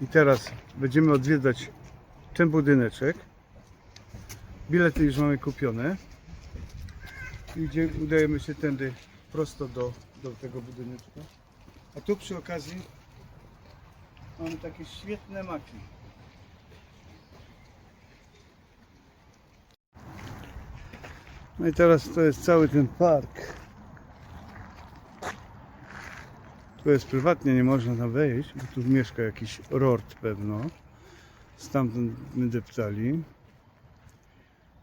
I teraz będziemy odwiedzać ten budyneczek. Bilety już mamy kupione. Idzie, udajemy się tędy prosto do, do tego budyneczka. A tu przy okazji mamy takie świetne maki. No i teraz to jest cały ten park. Tu jest prywatnie, nie można tam wejść, bo tu mieszka jakiś rort pewno. Stamtąd my deptali.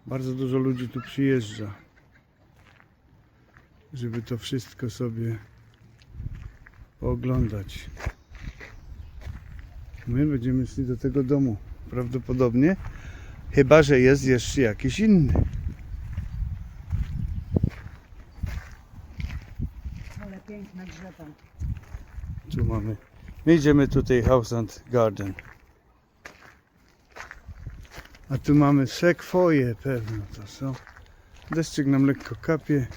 Bardzo dużo ludzi tu przyjeżdża, żeby to wszystko sobie pooglądać. My będziemy szli do tego domu prawdopodobnie, chyba że jest jeszcze jakiś inny. Ale piękne drzewa. Tu mamy. My idziemy tutaj House and Garden. A tu mamy sekwoje pewno to są. Deszczyk nam lekko kapie.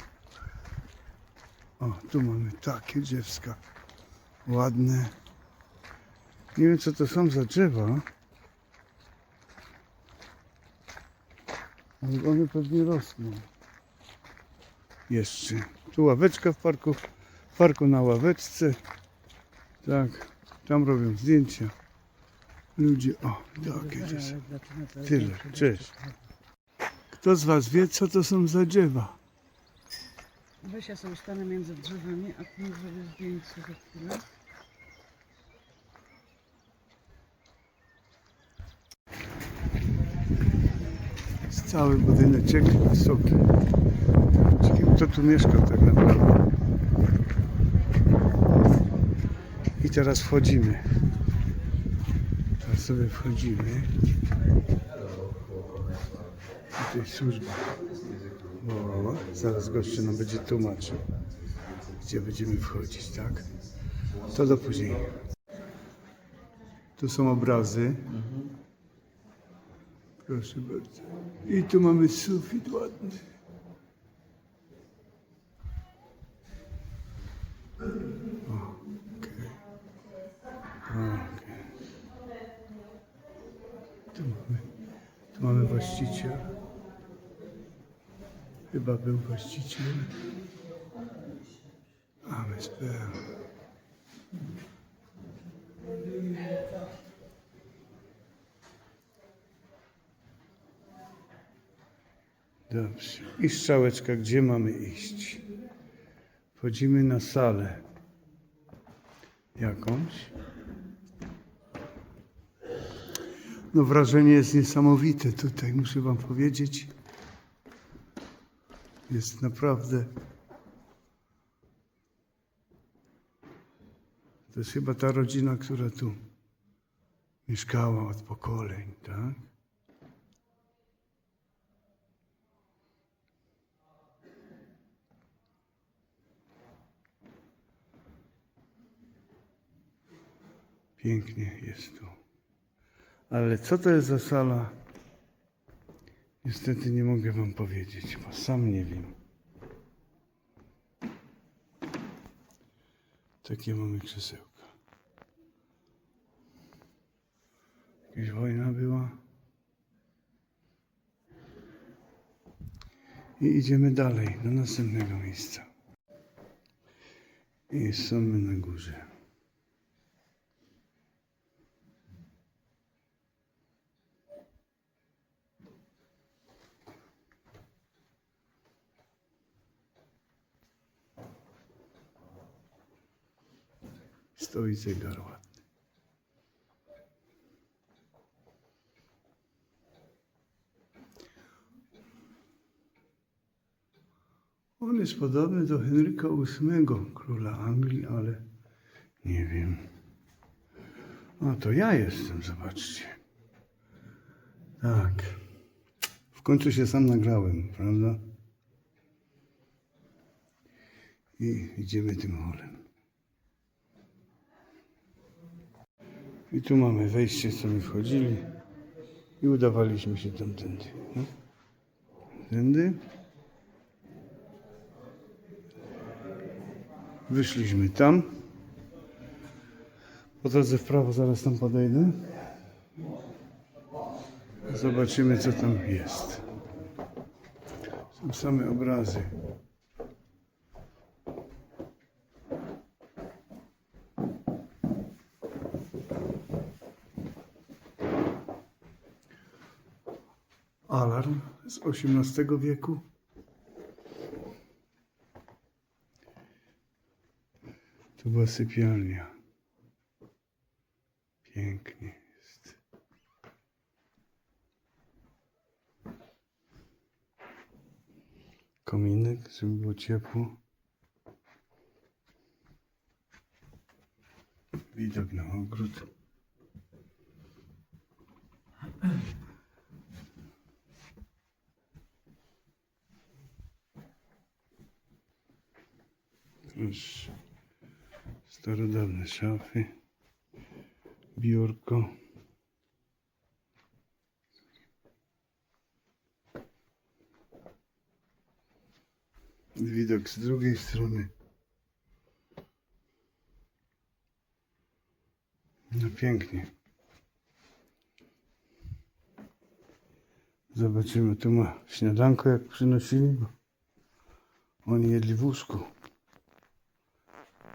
O, tu mamy takie drzewska. Ładne. Nie wiem co to są za drzewa. Ale one pewnie rosną. Jeszcze. Tu ławeczka w parku. W parku na ławeczce. Tak, tam robią zdjęcia. Ludzie, o, takie jest. Tyle, cześć. Kto z Was wie, co to są za drzewa? Weź ja sobie stanę między drzewami, a ty mi zrobisz zdjęcie za chwilę. Jest cały budyneczek wysoki. Kto tu mieszka tak naprawdę. I teraz wchodzimy. Teraz sobie wchodzimy. Tutaj służba. O, zaraz gościu nam będzie tłumaczył, gdzie będziemy wchodzić, tak? To do później. Tu są obrazy. Proszę bardzo. I tu mamy sufit ładny. O, okej. Okej. Tu mamy, tu mamy właściciel. Chyba był właściciel. AMSP. Dobrze. I strzałeczka, gdzie mamy iść? Wchodzimy na salę. Jakąś. No wrażenie jest niesamowite tutaj, muszę wam powiedzieć. Jest naprawdę... To jest chyba ta rodzina, która tu mieszkała od pokoleń, tak? Pięknie jest tu. Ale co to jest za sala? Niestety nie mogę wam powiedzieć, bo sam nie wiem. Takie mamy krzesełka. Jakaś wojna była. I idziemy dalej, do następnego miejsca. I są my na górze. Stoi zegar ładny. On jest podobny do Henryka VIII, króla Anglii, ale nie wiem. A to ja jestem, zobaczcie. Tak. W końcu się sam nagrałem, prawda? I idziemy tym holem. I tu mamy wejście, co my wchodzili i udawaliśmy się tamtędy. No. Tędy. Wyszliśmy tam. Po drodze w prawo zaraz tam podejdę. Zobaczymy co tam jest. Są same obrazy. Z XVIII wieku. To była sypialnia. Pięknie jest. Kominek, żeby było ciepło. Widok na ogród. Już starodawne szafy, biurko. Widok z drugiej strony. No pięknie. Zobaczymy, tu ma śniadanko jak przynosili, bo oni jedli w łóżku.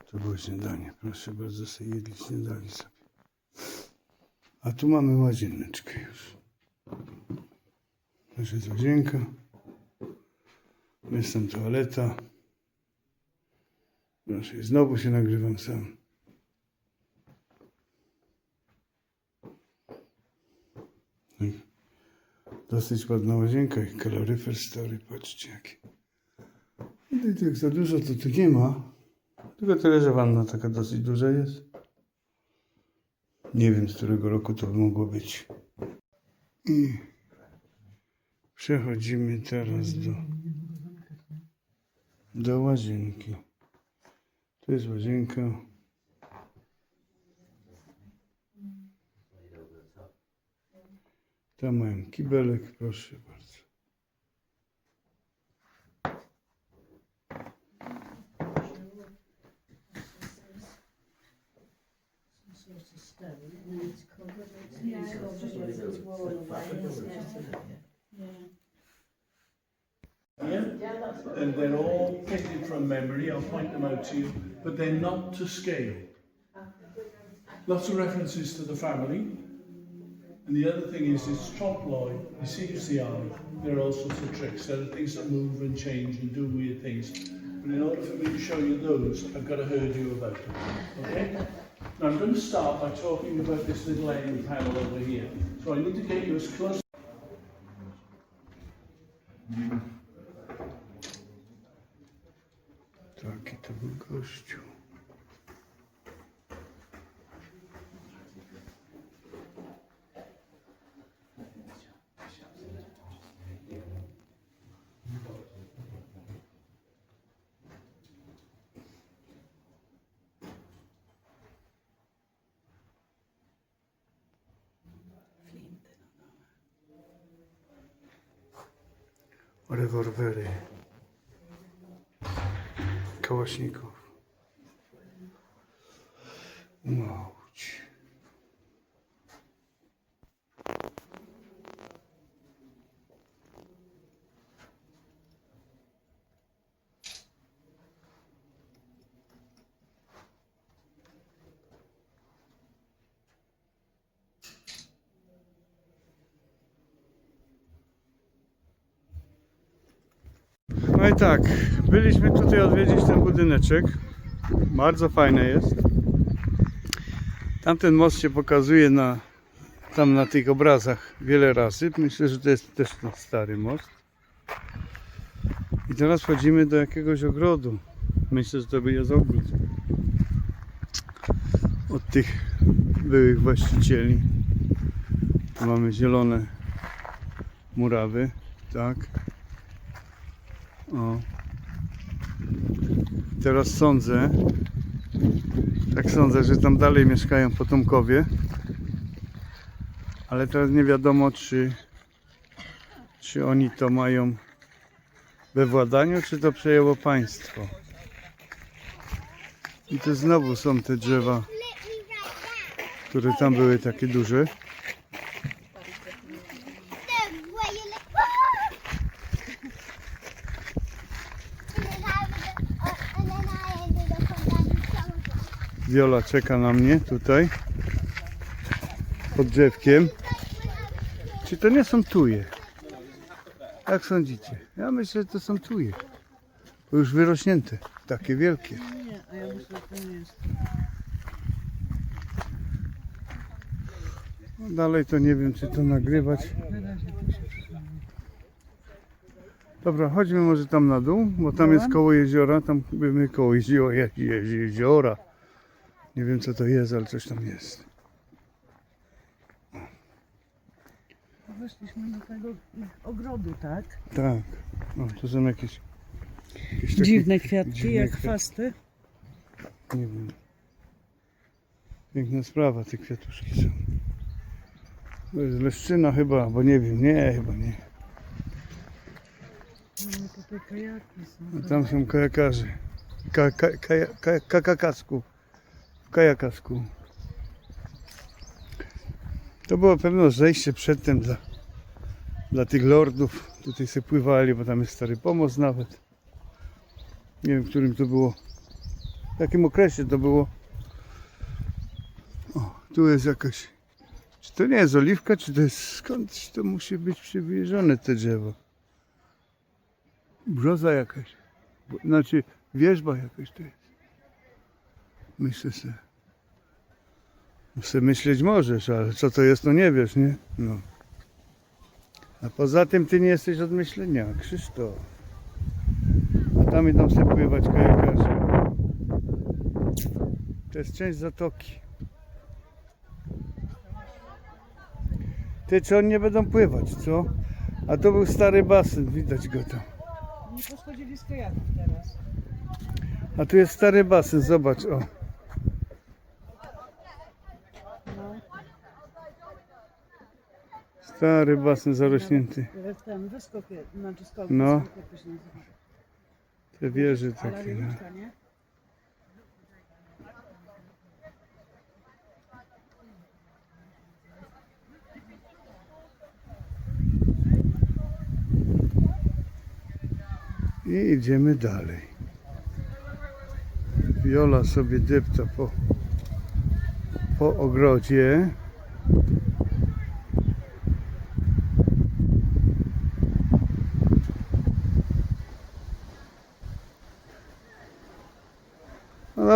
To było śniadanie. Proszę bardzo, sobie jedli, śniadali sobie. A tu mamy łazieneczkę już. Proszę, jest łazienka. Jest tam toaleta. Proszę, znowu się nagrywam sam. Tak. Dosyć ładna łazienka i kaloryfer stary, patrzcie jakie. No i tak za dużo to tu nie ma. Tylko tyle, że wanna taka dosyć duża jest. Nie wiem, z którego roku to mogło być. I przechodzimy teraz do, do łazienki. To jest łazienka. Tam mają kibelek, proszę bardzo. And they're all fitted from memory. I'll point them out to you, but they're not to scale. Lots of references to the family. And the other thing is, it's trompe l'oeil, deceives the eye. There are all sorts of tricks. There are things that move and change and do weird things. But in order for me to show you those, I've got to herd you about them. Okay? Now I'm going to start by talking about this little end panel over here. So I need to get you as close Taki to był. Rewolwery. Kałaśników. No i tak, byliśmy tutaj odwiedzić ten budyneczek. Bardzo fajny jest. Tamten most się pokazuje na, tam na tych obrazach wiele razy. Myślę, że to jest też ten stary most. I teraz wchodzimy do jakiegoś ogrodu. Myślę, że to jest ogród. Od tych byłych właścicieli. Tu mamy zielone murawy, tak. O. Teraz sądzę, tak sądzę, że tam dalej mieszkają potomkowie. Ale teraz nie wiadomo, czy, czy oni to mają we władaniu, czy to przejęło państwo. I tu znowu są te drzewa które tam były takie duże. Wiola czeka na mnie tutaj pod drzewkiem. Czy to nie są tuje? Jak sądzicie? Ja myślę, że to są tuje. Bo już wyrośnięte, takie wielkie. Nie, a ja myślę, że to nie jest. No dalej to nie wiem, czy to nagrywać. Dobra, chodźmy może tam na dół, bo tam jest koło jeziora, tam bymy koło jeziora, je, je, jeziora. Nie wiem co to jest, ale coś tam jest. Weszliśmy do tego ogrodu, tak? Tak, no to są jakieś, jakieś takie- Dziwne kwiatki, dziwne jak kwiatki. chwasty. Nie wiem. Piękna sprawa, te kwiatuszki są. To jest leszczyna chyba, bo nie wiem, nie, chyba nie. No tutaj kajaki są. No tam są kajakarze. Ka, ka, kaja, ka, kakakasku. W kajakasku. To było pewno zejście przedtem dla, dla tych lordów. Tutaj sobie pływali, bo tam jest stary pomost nawet. Nie wiem, w którym to było. W jakim okresie to było. O, tu jest jakaś. Czy to nie jest oliwka, czy to jest skądś to musi być przywiezione te drzewo. Brzoza jakaś. Znaczy wierzba jakaś to jest. Myślę sobie. Se myśleć możesz, ale co to jest, to nie wiesz, nie? No. A poza tym ty nie jesteś od myślenia, Krzysztof. A tam idą sobie pływać kajakarze. To jest część zatoki. Ty, czy oni nie będą pływać, co? A to był stary basen, widać go tam. Nie poschodzili z kajaków teraz. A tu jest stary basen, zobacz, o. Stary basen zarośnięty. ten wyskok, No. Te wieże takie, no. I idziemy dalej. Viola sobie depta po, po ogrodzie.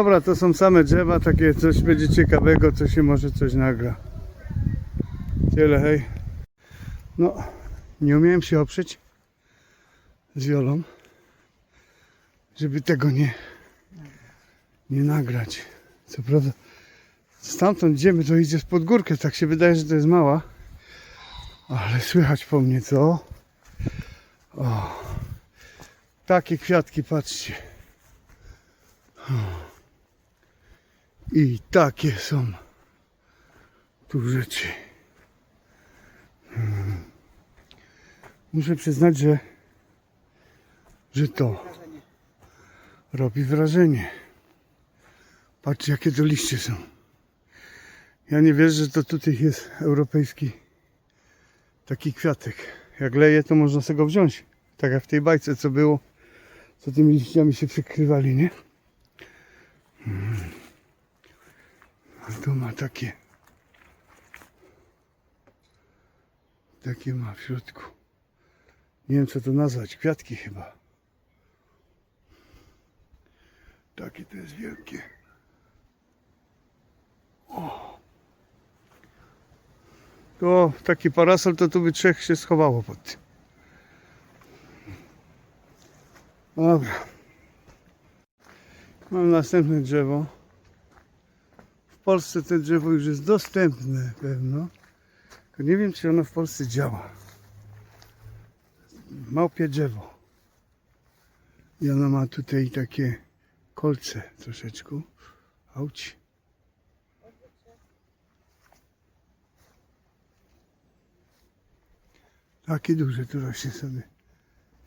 Dobra, to są same drzewa, takie coś będzie ciekawego, co się może coś nagra. Tyle, hej. No, nie umiałem się oprzeć z Wiolą, żeby tego nie, nie nagrać. Co prawda, stamtąd idziemy, to idzie pod górkę, tak się wydaje, że to jest mała, ale słychać po mnie, co? O, takie kwiatki, patrzcie. I takie są tu rzeczy. Hmm. Muszę przyznać, że że to robi wrażenie. Patrz jakie to liście są. Ja nie wierzę, że to tutaj jest europejski taki kwiatek. Jak leje, to można sobie go wziąć. Tak jak w tej bajce, co było, co tymi liściami się przykrywali, nie? Mm. Tu ma takie. Takie ma w środku. Nie wiem co to nazwać, kwiatki chyba. Takie to jest wielkie. O. To taki parasol to tu by trzech się schowało pod tym. Dobra. Mam następne drzewo. Polsce to drzewo już jest dostępne pewno. Tylko nie wiem czy ono w Polsce działa. Małpie drzewo. I ona ma tutaj takie kolce troszeczkę. Auć. Takie duże tu rośnie sobie.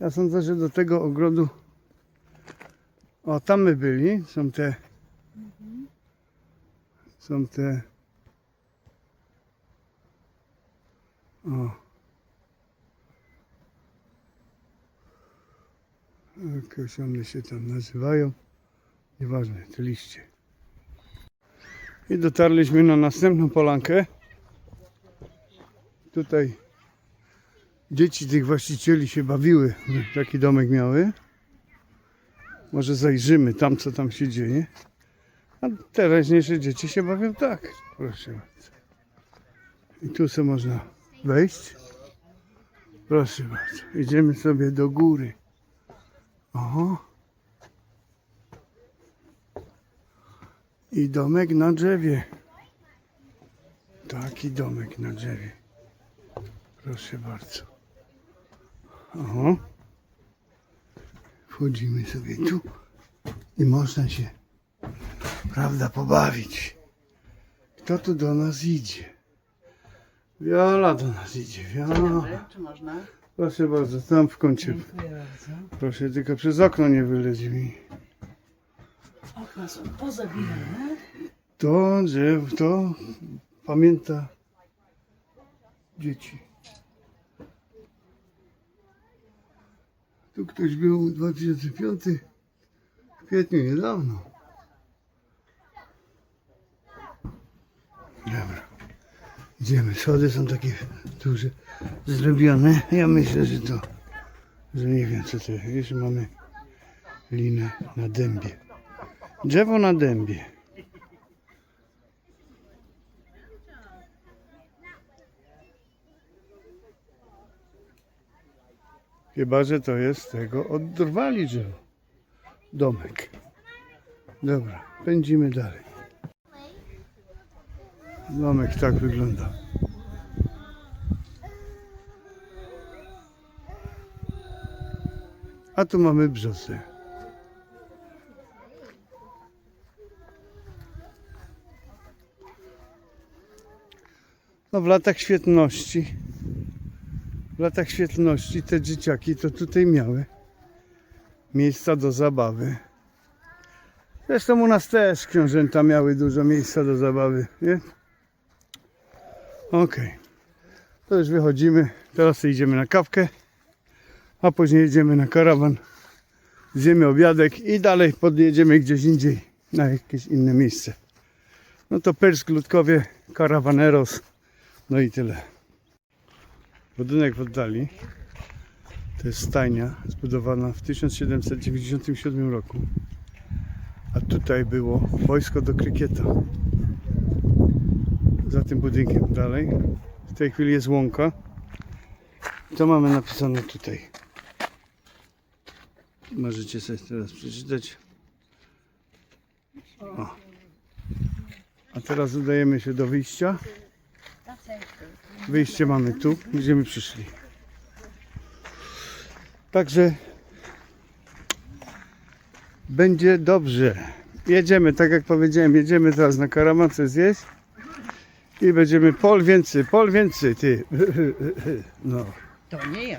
Ja sądzę, że do tego ogrodu. O, tam my byli. Są te są te o. Jakoś one się tam nazywają. Nieważne, te liście. I dotarliśmy na następną polankę. Tutaj dzieci tych właścicieli się bawiły taki domek miały. Może zajrzymy tam co tam się dzieje. A teraźniejsze dzieci się bawią tak. Proszę bardzo. I tu sobie można wejść. Proszę bardzo. Idziemy sobie do góry. Oho. I domek na drzewie. Taki domek na drzewie. Proszę bardzo. Oho. Wchodzimy sobie tu i można się, prawda, pobawić. Kto tu do nas idzie? Wiola do nas idzie, Wiola. Dobry, czy można? Proszę bardzo, tam w kącie. Dziękuję bardzo. Proszę, tylko przez okno nie wyleć mi. Okna są pozabijane. To drzewo, to pamięta dzieci. Tu ktoś był 2005 w kwietniu niedawno. Dobra. Idziemy. Schody są takie duże, zrobione. Ja myślę, że to, że nie wiem co to jest. Mamy linę na dębie. Drzewo na dębie. Chyba, że to jest tego odrwali drzewo. Domek. Dobra, pędzimy dalej. Domek tak wygląda. A tu mamy brzosy. No w latach świetności w latach świetlności te dzieciaki to tutaj miały miejsca do zabawy. Zresztą u nas też książęta miały dużo miejsca do zabawy, nie? Okej. To już wychodzimy. Teraz idziemy na kawkę, a później jedziemy na karawan. Zjemy obiadek i dalej podjedziemy gdzieś indziej, na jakieś inne miejsce. No to Pyrsk, Ludkowie, Caravaneros, no i tyle. Budynek w oddali to jest stajnia zbudowana w 1797 roku. A tutaj było wojsko do krykieta. Za tym budynkiem dalej. W tej chwili jest łąka. To mamy napisane tutaj. Możecie sobie teraz przeczytać. O. A teraz udajemy się do wyjścia. Wyjście mamy tu, gdzie my przyszli. Także będzie dobrze. Jedziemy, tak jak powiedziałem, jedziemy teraz na karamance zjeść i będziemy pol więcej, pol więcej, ty. No. To nie ja.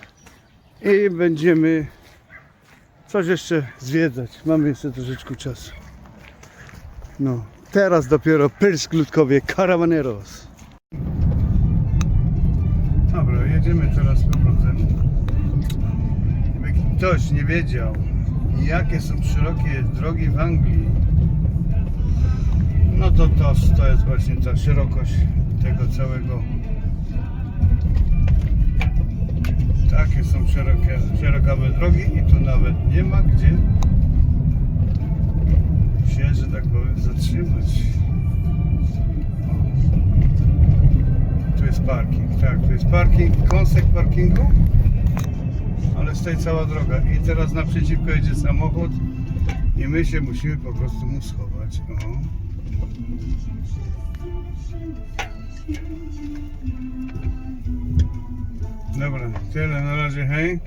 I będziemy coś jeszcze zwiedzać. Mamy jeszcze troszeczkę czasu. No, teraz dopiero Pyrsk Ludkowie Caravaneros. Dobra, jedziemy teraz z powrotem. Jakby ktoś nie wiedział, jakie są szerokie drogi w Anglii, no to to, to jest właśnie ta szerokość tego całego. Takie są szerokie, szerokawe drogi i tu nawet nie ma gdzie się, że tak powiem, zatrzymać. Tu jest parking, tak, tu jest parking, kąsek parkingu, ale stoi cała droga. I teraz naprzeciwko jedzie samochód i my się musimy po prostu mu schować. O. Dobra, tyle na razie, hej.